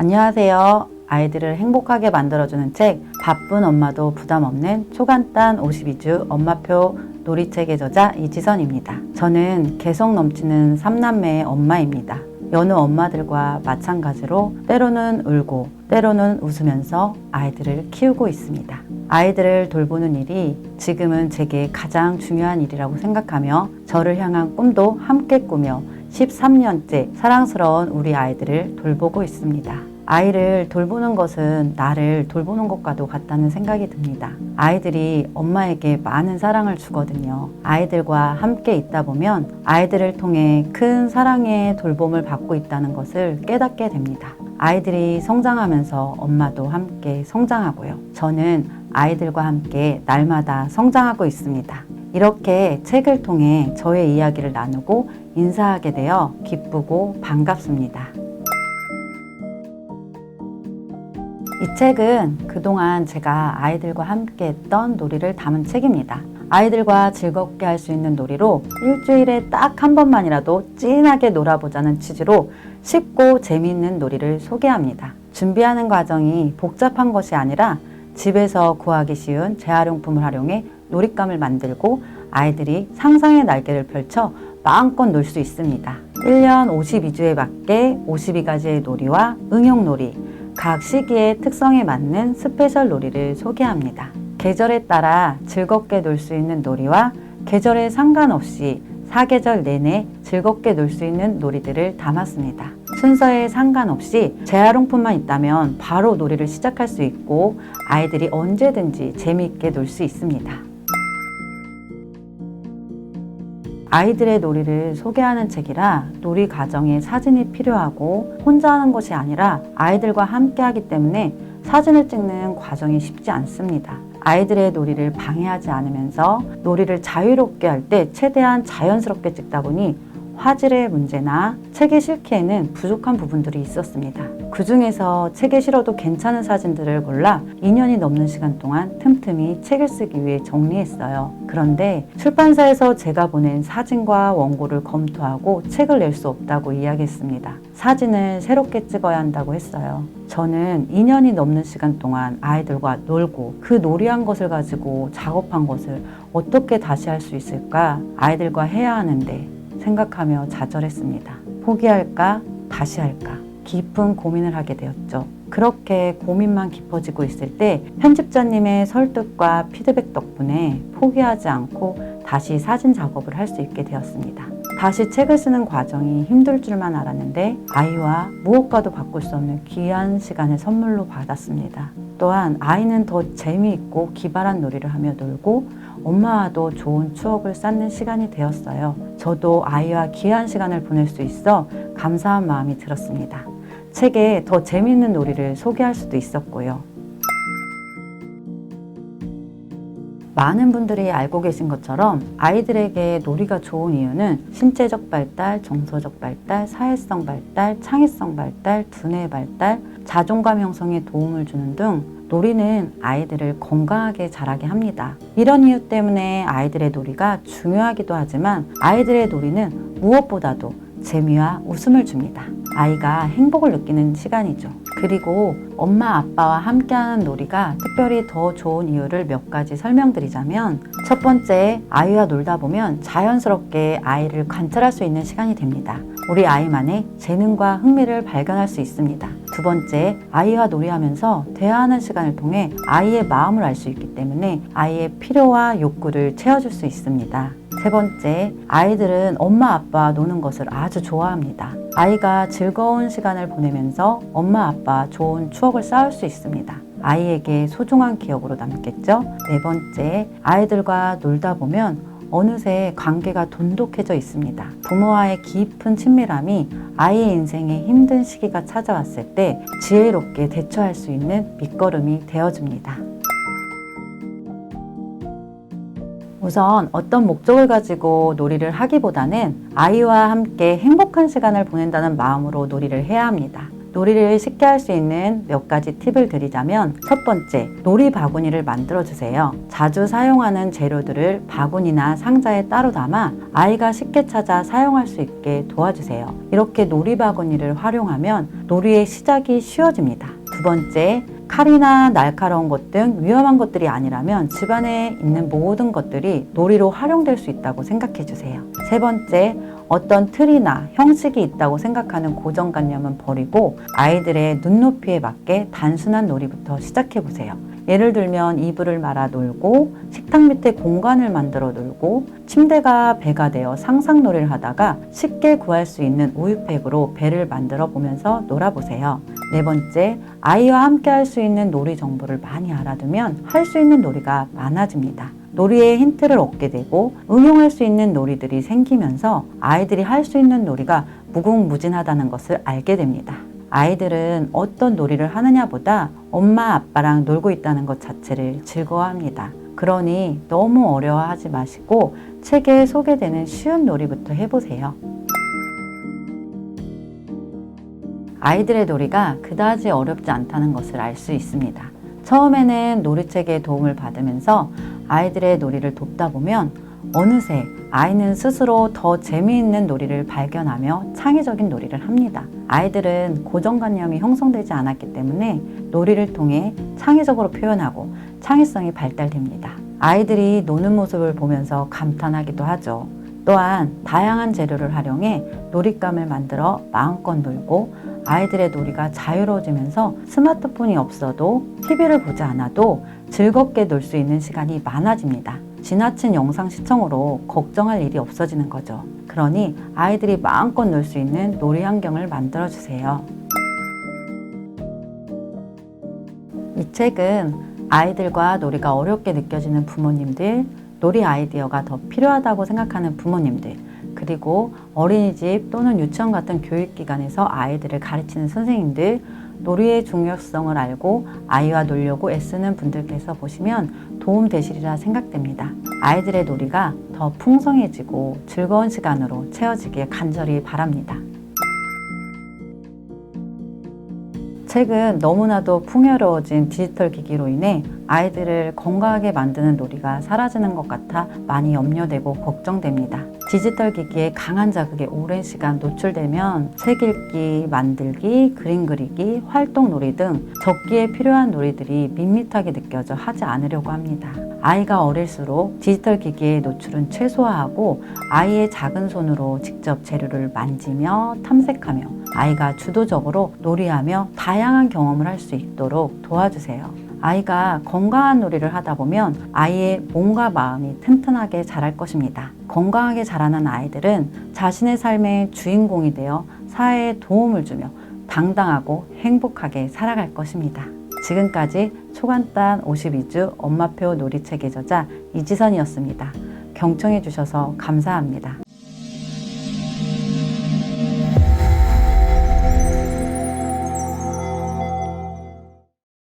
안녕하세요. 아이들을 행복하게 만들어주는 책, 바쁜 엄마도 부담 없는 초간단 52주 엄마표 놀이책의 저자 이지선입니다. 저는 개성 넘치는 삼남매의 엄마입니다. 여느 엄마들과 마찬가지로 때로는 울고 때로는 웃으면서 아이들을 키우고 있습니다. 아이들을 돌보는 일이 지금은 제게 가장 중요한 일이라고 생각하며 저를 향한 꿈도 함께 꾸며 13년째 사랑스러운 우리 아이들을 돌보고 있습니다. 아이를 돌보는 것은 나를 돌보는 것과도 같다는 생각이 듭니다. 아이들이 엄마에게 많은 사랑을 주거든요. 아이들과 함께 있다 보면 아이들을 통해 큰 사랑의 돌봄을 받고 있다는 것을 깨닫게 됩니다. 아이들이 성장하면서 엄마도 함께 성장하고요. 저는 아이들과 함께 날마다 성장하고 있습니다. 이렇게 책을 통해 저의 이야기를 나누고 인사하게 되어 기쁘고 반갑습니다. 이 책은 그동안 제가 아이들과 함께 했던 놀이를 담은 책입니다. 아이들과 즐겁게 할 수 있는 놀이로 일주일에 딱 한 번만이라도 찐하게 놀아보자는 취지로 쉽고 재미있는 놀이를 소개합니다. 준비하는 과정이 복잡한 것이 아니라 집에서 구하기 쉬운 재활용품을 활용해 놀잇감을 만들고 아이들이 상상의 날개를 펼쳐 마음껏 놀 수 있습니다. 1년 52주에 맞게 52가지의 놀이와 응용놀이, 각 시기의 특성에 맞는 스페셜 놀이를 소개합니다. 계절에 따라 즐겁게 놀 수 있는 놀이와 계절에 상관없이 사계절 내내 즐겁게 놀 수 있는 놀이들을 담았습니다. 순서에 상관없이 재활용품만 있다면 바로 놀이를 시작할 수 있고 아이들이 언제든지 재미있게 놀 수 있습니다. 아이들의 놀이를 소개하는 책이라 놀이 과정에 사진이 필요하고 혼자 하는 것이 아니라 아이들과 함께 하기 때문에 사진을 찍는 과정이 쉽지 않습니다. 아이들의 놀이를 방해하지 않으면서 놀이를 자유롭게 할 때 최대한 자연스럽게 찍다 보니 화질의 문제나 책에 실기에는 부족한 부분들이 있었습니다. 그 중에서 책에 실어도 괜찮은 사진들을 골라 2년이 넘는 시간 동안 틈틈이 책을 쓰기 위해 정리했어요. 그런데 출판사에서 제가 보낸 사진과 원고를 검토하고 책을 낼 수 없다고 이야기했습니다. 사진을 새롭게 찍어야 한다고 했어요. 저는 2년이 넘는 시간 동안 아이들과 놀고 그 놀이한 것을 가지고 작업한 것을 어떻게 다시 할 수 있을까? 아이들과 해야 하는데 생각하며 좌절했습니다. 포기할까? 다시 할까? 깊은 고민을 하게 되었죠. 그렇게 고민만 깊어지고 있을 때 편집자님의 설득과 피드백 덕분에 포기하지 않고 다시 사진 작업을 할 수 있게 되었습니다. 다시 책을 쓰는 과정이 힘들 줄만 알았는데 아이와 무엇과도 바꿀 수 없는 귀한 시간을 선물로 받았습니다. 또한 아이는 더 재미있고 기발한 놀이를 하며 놀고 엄마와도 좋은 추억을 쌓는 시간이 되었어요. 저도 아이와 귀한 시간을 보낼 수 있어 감사한 마음이 들었습니다. 책에 더 재미있는 놀이를 소개할 수도 있었고요. 많은 분들이 알고 계신 것처럼 아이들에게 놀이가 좋은 이유는 신체적 발달, 정서적 발달, 사회성 발달, 창의성 발달, 두뇌 발달, 자존감 형성에 도움을 주는 등 놀이는 아이들을 건강하게 자라게 합니다. 이런 이유 때문에 아이들의 놀이가 중요하기도 하지만 아이들의 놀이는 무엇보다도 재미와 웃음을 줍니다. 아이가 행복을 느끼는 시간이죠. 그리고 엄마 아빠와 함께하는 놀이가 특별히 더 좋은 이유를 몇 가지 설명드리자면 첫 번째 아이와 놀다 보면 자연스럽게 아이를 관찰할 수 있는 시간이 됩니다. 우리 아이만의 재능과 흥미를 발견할 수 있습니다. 두 번째, 아이와 놀이하면서 대화하는 시간을 통해 아이의 마음을 알 수 있기 때문에 아이의 필요와 욕구를 채워줄 수 있습니다. 세 번째, 아이들은 엄마 아빠와 노는 것을 아주 좋아합니다. 아이가 즐거운 시간을 보내면서 엄마 아빠 좋은 추억을 쌓을 수 있습니다. 아이에게 소중한 기억으로 남겠죠? 네 번째, 아이들과 놀다 보면 어느새 관계가 돈독해져 있습니다. 부모와의 깊은 친밀함이 아이의 인생에 힘든 시기가 찾아왔을 때 지혜롭게 대처할 수 있는 밑거름이 되어줍니다. 우선 어떤 목적을 가지고 놀이를 하기보다는 아이와 함께 행복한 시간을 보낸다는 마음으로 놀이를 해야 합니다. 놀이를 쉽게 할 수 있는 몇 가지 팁을 드리자면 첫 번째, 놀이 바구니를 만들어 주세요. 자주 사용하는 재료들을 바구니나 상자에 따로 담아 아이가 쉽게 찾아 사용할 수 있게 도와주세요. 이렇게 놀이 바구니를 활용하면 놀이의 시작이 쉬워집니다. 두 번째, 칼이나 날카로운 것 등 위험한 것들이 아니라면 집안에 있는 모든 것들이 놀이로 활용될 수 있다고 생각해 주세요. 세 번째, 어떤 틀이나 형식이 있다고 생각하는 고정관념은 버리고 아이들의 눈높이에 맞게 단순한 놀이부터 시작해 보세요. 예를 들면 이불을 말아 놀고 식탁 밑에 공간을 만들어 놀고 침대가 배가 되어 상상 놀이를 하다가 쉽게 구할 수 있는 우유팩으로 배를 만들어 보면서 놀아보세요. 네 번째, 아이와 함께 할 수 있는 놀이 정보를 많이 알아두면 할 수 있는 놀이가 많아집니다. 놀이의 힌트를 얻게 되고 응용할 수 있는 놀이들이 생기면서 아이들이 할 수 있는 놀이가 무궁무진하다는 것을 알게 됩니다. 아이들은 어떤 놀이를 하느냐보다 엄마 아빠랑 놀고 있다는 것 자체를 즐거워합니다. 그러니 너무 어려워하지 마시고 책에 소개되는 쉬운 놀이부터 해보세요. 아이들의 놀이가 그다지 어렵지 않다는 것을 알 수 있습니다. 처음에는 놀이책의 도움을 받으면서 아이들의 놀이를 돕다 보면 어느새 아이는 스스로 더 재미있는 놀이를 발견하며 창의적인 놀이를 합니다. 아이들은 고정관념이 형성되지 않았기 때문에 놀이를 통해 창의적으로 표현하고 창의성이 발달됩니다. 아이들이 노는 모습을 보면서 감탄하기도 하죠. 또한 다양한 재료를 활용해 놀잇감을 만들어 마음껏 놀고 아이들의 놀이가 자유로워지면서 스마트폰이 없어도 TV를 보지 않아도 즐겁게 놀 수 있는 시간이 많아집니다. 지나친 영상 시청으로 걱정할 일이 없어지는 거죠. 그러니 아이들이 마음껏 놀 수 있는 놀이 환경을 만들어 주세요. 이 책은 아이들과 놀이가 어렵게 느껴지는 부모님들, 놀이 아이디어가 더 필요하다고 생각하는 부모님들, 그리고 어린이집 또는 유치원 같은 교육기관에서 아이들을 가르치는 선생님들, 놀이의 중요성을 알고 아이와 놀려고 애쓰는 분들께서 보시면 도움 되시리라 생각됩니다. 아이들의 놀이가 더 풍성해지고 즐거운 시간으로 채워지길 간절히 바랍니다. 책은 너무나도 풍요로워진 디지털 기기로 인해 아이들을 건강하게 만드는 놀이가 사라지는 것 같아 많이 염려되고 걱정됩니다. 디지털 기기에 강한 자극에 오랜 시간 노출되면 책 읽기, 만들기, 그림 그리기, 활동 놀이 등 적기에 필요한 놀이들이 밋밋하게 느껴져 하지 않으려고 합니다. 아이가 어릴수록 디지털 기기의 노출은 최소화하고 아이의 작은 손으로 직접 재료를 만지며 탐색하며 아이가 주도적으로 놀이하며 다양한 경험을 할 수 있도록 도와주세요. 아이가 건강한 놀이를 하다 보면 아이의 몸과 마음이 튼튼하게 자랄 것입니다. 건강하게 자라는 아이들은 자신의 삶의 주인공이 되어 사회에 도움을 주며 당당하고 행복하게 살아갈 것입니다. 지금까지 초간단 52주 엄마표 놀이책의 저자 이지선이었습니다. 경청해 주셔서 감사합니다.